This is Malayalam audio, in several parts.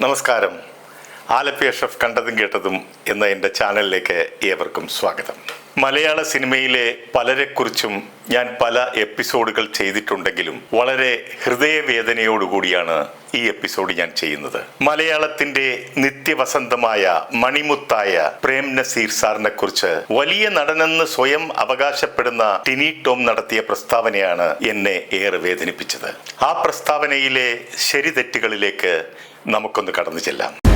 നമസ്കാരം. ആലപ്പി അഷ്റഫ് കണ്ടതും കേട്ടതും എന്ന എന്റെ ചാനലിലേക്ക് ഏവർക്കും സ്വാഗതം. മലയാള സിനിമയിലെ പലരെക്കുറിച്ചും ഞാൻ പല എപ്പിസോഡുകൾ ചെയ്തിട്ടുണ്ടെങ്കിലും വളരെ ഹൃദയവേദനയോടുകൂടിയാണ് ഈ എപ്പിസോഡ് ഞാൻ ചെയ്യുന്നത്. മലയാളത്തിന്റെ നിത്യവസന്തമായ മണിമുത്തായ പ്രേം നസീർ സാറിനെ കുറിച്ച് വലിയ നടനെന്ന് സ്വയം അവകാശപ്പെടുന്ന ടിനി ടോം നടത്തിയ പ്രസ്താവനയാണ് എന്നെ ഏറെ വേദനിപ്പിച്ചത്. ആ പ്രസ്താവനയിലെ ശരി തെറ്റുകളിലേക്ക് നമുക്കൊന്ന് കടന്നു ചെല്ലാം.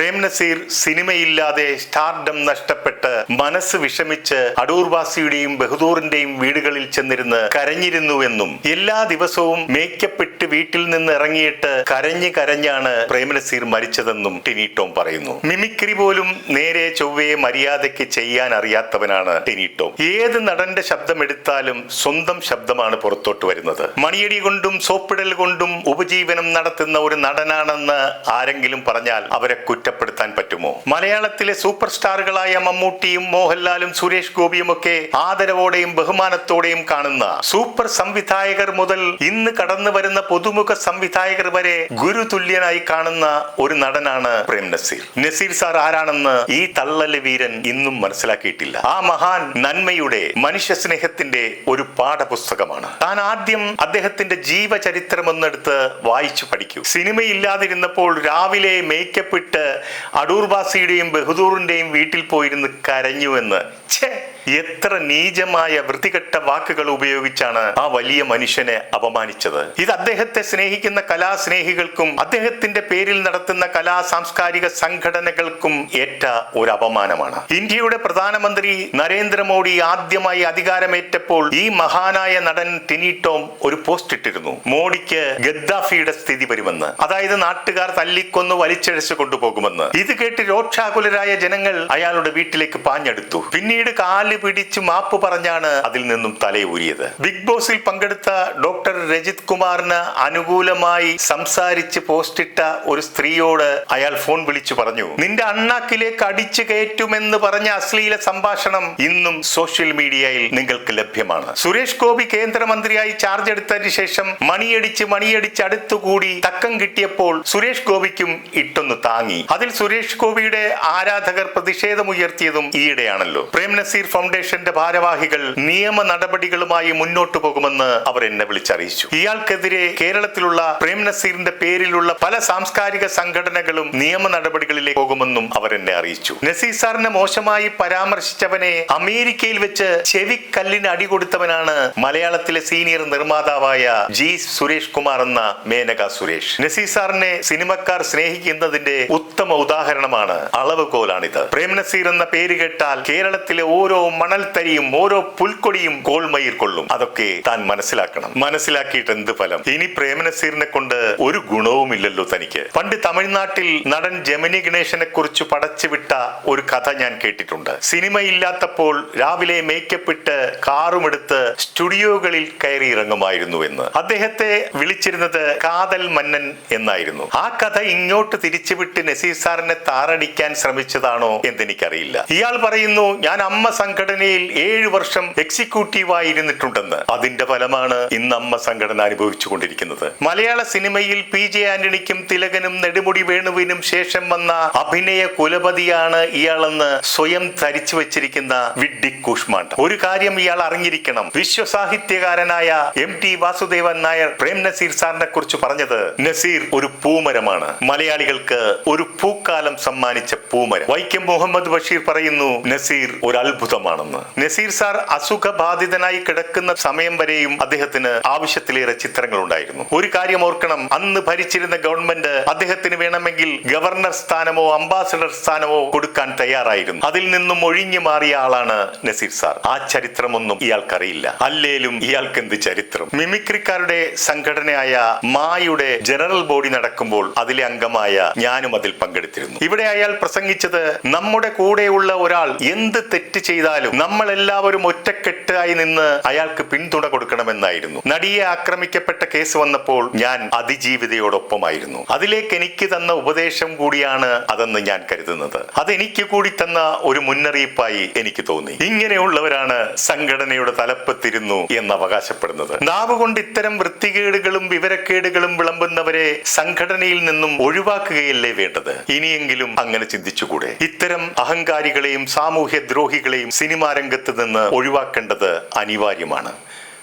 പ്രേം നസീർ സിനിമയില്ലാതെ സ്റ്റാർഡം നഷ്ടപ്പെട്ട് മനസ്സ് വിഷമിച്ച് അടൂർവാസിയുടെയും ബഹദൂറിന്റെയും വീടുകളിൽ ചെന്നിരുന്ന് കരഞ്ഞിരുന്നുവെന്നും എല്ലാ ദിവസവും മേക്കപ്പ് ഇട്ട് വീട്ടിൽ നിന്ന് ഇറങ്ങിയിട്ട് കരഞ്ഞ് കരഞ്ഞാണ് പ്രേം നസീർ മരിച്ചതെന്നും ടിനി ടോം പറയുന്നു. മിമിക്രി പോലും നേരെ ചൊവ്വയെ മര്യാദയ്ക്ക് ചെയ്യാൻ അറിയാത്തവനാണ് ടിനി ടോം. ഏത് നടന്റെ ശബ്ദമെടുത്താലും സ്വന്തം ശബ്ദമാണ് പുറത്തോട്ട് വരുന്നത്. മണിയടി കൊണ്ടും സോപ്പിടൽ കൊണ്ടും ഉപജീവനം നടത്തുന്ന ഒരു നടനാണെന്ന് ആരെങ്കിലും പറഞ്ഞാൽ അവരെ കുറ്റപ്പെടുത്താൻ പറ്റുമോ? മലയാളത്തിലെ സൂപ്പർ സ്റ്റാറുകളായ മമ്മൂട്ടിയും മോഹൻലാലും സുരേഷ് ഗോപിയും ഒക്കെ ആദരവോടെയും ബഹുമാനത്തോടെയും കാണുന്ന സൂപ്പർ സംവിധായകർ മുതൽ ഇന്ന് കടന്നു വരുന്ന പുതുമുഖ സംവിധായകർ വരെ ഗുരുതുല്യനായി കാണുന്ന ഒരു നടനാണ് പ്രേം നസീർ. നസീർ സാർ ആരാണെന്ന് ഈ തള്ളൽ വീരൻ ഇന്നും മനസ്സിലാക്കിയിട്ടില്ല. ആ മഹാൻ നന്മയുടെ മനുഷ്യ സ്നേഹത്തിന്റെ ഒരു പാഠപുസ്തകമാണ്. താൻ ആദ്യം അദ്ദേഹത്തിന്റെ ജീവചരിത്രം ഒന്നെടുത്ത് വായിച്ചു പഠിക്കൂ. സിനിമയില്ലാതിരുന്നപ്പോൾ രാവിലെ മേക്കപ്പ് ഇട്ട് അടൂർവാസിയുടെയും ബഹുദൂറിന്റെയും വീട്ടിൽ പോയിരുന്ന് കരഞ്ഞുവെന്ന്. ഛേ എത്ര നീചമായ വൃത്തികെട്ട വാക്കുകൾ ഉപയോഗിച്ചാണ് ആ വലിയ മനുഷ്യനെ അപമാനിച്ചത്. ഇത് അദ്ദേഹത്തെ സ്നേഹിക്കുന്ന കലാസ്നേഹികൾക്കും അദ്ദേഹത്തിന്റെ പേരിൽ നടത്തുന്ന കലാ സാംസ്കാരിക സംഘടനകൾക്കും ഏറ്റ ഒരു അപമാനമാണ് ഇന്ത്യയുടെ പ്രധാനമന്ത്രി നരേന്ദ്രമോദി ആദ്യമായി അധികാരമേറ്റപ്പോൾ ഈ മഹാനായ നടൻ ടിനി ടോം ഒരു പോസ്റ്റ് ഇട്ടിരുന്നു. മോഡിക്ക് ഗദ്ദാഫിയുടെ സ്ഥിതി വരുമെന്ന്. അതായത് നാട്ടുകാർ തല്ലിക്കൊന്ന് വലിച്ചഴച്ചു കൊണ്ടുപോകുമെന്ന്. ഇത് കേട്ട് രോക്ഷാകുലരായ ജനങ്ങൾ അയാളുടെ വീട്ടിലേക്ക് പാഞ്ഞെടുത്തു. പിന്നീട് കാൽ പിടിച്ച് മാപ്പ് പറഞ്ഞാണ് അതിൽ നിന്നും തലയൂരിയത്. ബിഗ് ബോസിൽ പങ്കെടുത്ത ഡോക്ടർ രജിത് കുമാറിന് അനുകൂലമായി സംസാരിച്ച് പോസ്റ്റിട്ട ഒരു സ്ത്രീയോട് അയാൾ ഫോൺ വിളിച്ചു പറഞ്ഞു നിന്റെ അണ്ണാക്കിലേക്ക് അടിച്ചു കയറ്റുമെന്ന് പറഞ്ഞ അശ്ലീല സംഭാഷണം ഇന്നും സോഷ്യൽ മീഡിയയിൽ നിങ്ങൾക്ക് ലഭ്യമാണ്. സുരേഷ് ഗോപി കേന്ദ്രമന്ത്രിയായി ചാർജ് എടുത്തതിന് ശേഷം മണിയടിച്ച് മണിയടിച്ച് അടുത്തുകൂടി തക്കം കിട്ടിയപ്പോൾ സുരേഷ് ഗോപിക്കും ഇട്ടൊന്ന് താങ്ങി. അതിൽ സുരേഷ് ഗോപിയുടെ ആരാധകർ പ്രതിഷേധമുയർത്തിയതും ഈയിടെയാണല്ലോ. പ്രേം നസീർ ഫൗണ്ടേഷന്റെ ഭാരവാഹികൾ നിയമ നടപടികളുമായി മുന്നോട്ടു പോകുമെന്ന് അവർ എന്നെ വിളിച്ചറിയിച്ചു. ഇയാൾക്കെതിരെ കേരളത്തിലുള്ള പ്രേം നസീറിന്റെ പേരിലുള്ള പല സാംസ്കാരിക സംഘടനകളും നിയമ നടപടികളിലേക്ക് പോകുമെന്നും അവർ എന്നെ അറിയിച്ചു. നസീർ സാറിനെ മോശമായി പരാമർശിച്ചവനെ അമേരിക്കയിൽ വെച്ച് ചെവിക്കല്ലിന് അടി കൊടുത്തവനാണ് മലയാളത്തിലെ സീനിയർ നിർമ്മാതാവായ ജി സുരേഷ് കുമാർ എന്ന മേനക സുരേഷ്. നസീർ സാറിനെ സിനിമക്കാർ സ്നേഹിക്കുന്നതിന്റെ ഉത്തമ ഉദാഹരണമാണ് അളവ് കോലാണിത് പ്രേംനസീർ എന്ന പേര് കേട്ടാൽ കേരളത്തിലെ ഓരോ മണൽത്തരിയും ഓരോ പുൽക്കൊടിയും കോൾമയിൽ കൊള്ളും. അതൊക്കെ താൻ മനസ്സിലാക്കണം. മനസ്സിലാക്കിയിട്ട് എന്ത് ഫലം? ഇനി പ്രേമനസീറിനെ കൊണ്ട് ഒരു ഗുണവും ഇല്ലല്ലോ തനിക്ക്. പണ്ട് തമിഴ്നാട്ടിൽ നടൻ ജമിനി ഗണേശനെ കുറിച്ച് പടച്ചുവിട്ട ഒരു കഥ ഞാൻ കേട്ടിട്ടുണ്ട്. സിനിമ ഇല്ലാത്തപ്പോൾ രാവിലെ മേക്കപ്പ് ഇട്ട് കാറുമെടുത്ത് സ്റ്റുഡിയോകളിൽ കയറി ഇറങ്ങുമായിരുന്നു എന്ന്. അദ്ദേഹത്തെ വിളിച്ചിരുന്നത് കാതൽ മന്നൻ എന്നായിരുന്നു. ആ കഥ ഇങ്ങോട്ട് തിരിച്ചുവിട്ട് നസീർ സാറിനെ താറടിക്കാൻ ശ്രമിച്ചതാണോ എന്നെനിക്കറിയില്ല. ഇയാൾ പറയുന്നു ഞാൻ അമ്മ സംഘടനയിൽ ഏഴു വർഷം എക്സിക്യൂട്ടീവായി ഇരുന്നിട്ടുണ്ടെന്ന് അതിന്റെ ഫലമാണ് ഇന്ന് അമ്മ സംഘടന അനുഭവിച്ചുകൊണ്ടിരിക്കുന്നത്. മലയാള സിനിമയിൽ പി ജെ ആന്റണിക്കും തിലകനും നെടുമുടി വേണുവിനും ശേഷം വന്ന അഭിനയ കുലപതിയാണ് ഇയാളെന്ന് സ്വയം ധരിച്ചു വെച്ചിരിക്കുന്ന വിഡ്ഡി കൂഷ്മാണ്ട് ഒരു കാര്യം ഇയാൾ അറിഞ്ഞിരിക്കണം. വിശ്വസാഹിത്യകാരനായ എം ടി വാസുദേവൻ നായർ പ്രേം നസീർ സാറിനെ കുറിച്ച് പറഞ്ഞത് നസീർ ഒരു പൂമരമാണ്. മലയാളികൾക്ക് ഒരു പൂക്കാലം സമ്മാനിച്ച പൂമര. വൈക്കം മുഹമ്മദ് ബഷീർ പറയുന്നു നസീർ ഒരു അത്ഭുതമാണെന്ന് നസീർ സാർ അസുഖബാധിതനായി കിടക്കുന്ന സമയം വരെയും അദ്ദേഹത്തിന് ആവശ്യത്തിലേറെ ചിത്രങ്ങൾ ഉണ്ടായിരുന്നു ഒരു കാര്യം ഓർക്കണം അന്ന് ഭരിച്ചിരുന്ന ഗവൺമെന്റ് അദ്ദേഹത്തിന് വേണമെങ്കിൽ ഗവർണർ സ്ഥാനമോ അംബാസഡർ സ്ഥാനമോ കൊടുക്കാൻ തയ്യാറായിരുന്നു. അതിൽ നിന്നും ഒഴിഞ്ഞു മാറിയ ആളാണ് നസീർ സാർ. ആ ചരിത്രമൊന്നും ഇയാൾക്കറിയില്ല. അല്ലേലും ഇയാൾക്ക് എന്ത് ചരിത്രം? മിമിക്രിക്കാരുടെ സംഘടനയായ മായുടെ ജനറൽ ബോഡി നടക്കുമ്പോൾ അതിലെ അംഗമായ ഞാനും അതിൽ പങ്കെടുത്തിരുന്നു. ഇവിടെ അയാൾ പ്രസംഗിച്ചത് നമ്മുടെ കൂടെയുള്ള ഒരാൾ എന്ത് തെറ്റ് ചെയ്താലും നമ്മൾ എല്ലാവരും ഒറ്റക്കെട്ടായി നിന്ന് അയാൾക്ക് പിന്തുണ കൊടുക്കണമെന്നായിരുന്നു. നടിയെ ആക്രമിക്കപ്പെട്ട കേസ് വന്നപ്പോൾ ഞാൻ അതിജീവിതയോടൊപ്പമായിരുന്നു. അതിലേക്ക് എനിക്ക് തന്ന ഉപദേശം കൂടിയാണ് അതെന്ന് ഞാൻ കരുതുന്നത്. അതെനിക്ക് കൂടി തന്ന ഒരു മുന്നറിയിപ്പായി എനിക്ക് തോന്നി. ഇങ്ങനെയുള്ളവരാണ് സംഘടനയുടെ തലപ്പത്തിരുന്നു എന്ന് അവകാശപ്പെടുന്നത്. നാവ് കൊണ്ട് ഇത്തരം വൃത്തികേടുകളും വിവരക്കേടുകളും വിളമ്പുന്നവരെ സംഘടനയിൽ നിന്നും ഒഴിവാക്കുകയല്ലേ വേണ്ടത്? ഇനിയെങ്കിലും അങ്ങനെ ചിന്തിച്ചുകൂടെ? ഇത്തരം അഹങ്കാരികളെയും സാമൂഹ്യ ദ്രോഹികളെയും സിനിമാ രംഗത്ത് നിന്ന് ഒഴിവാക്കേണ്ടത് അനിവാര്യമാണ്.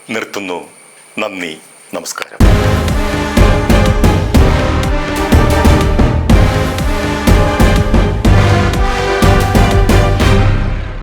നിർത്തുന്നു. നന്ദി. നമസ്കാരം.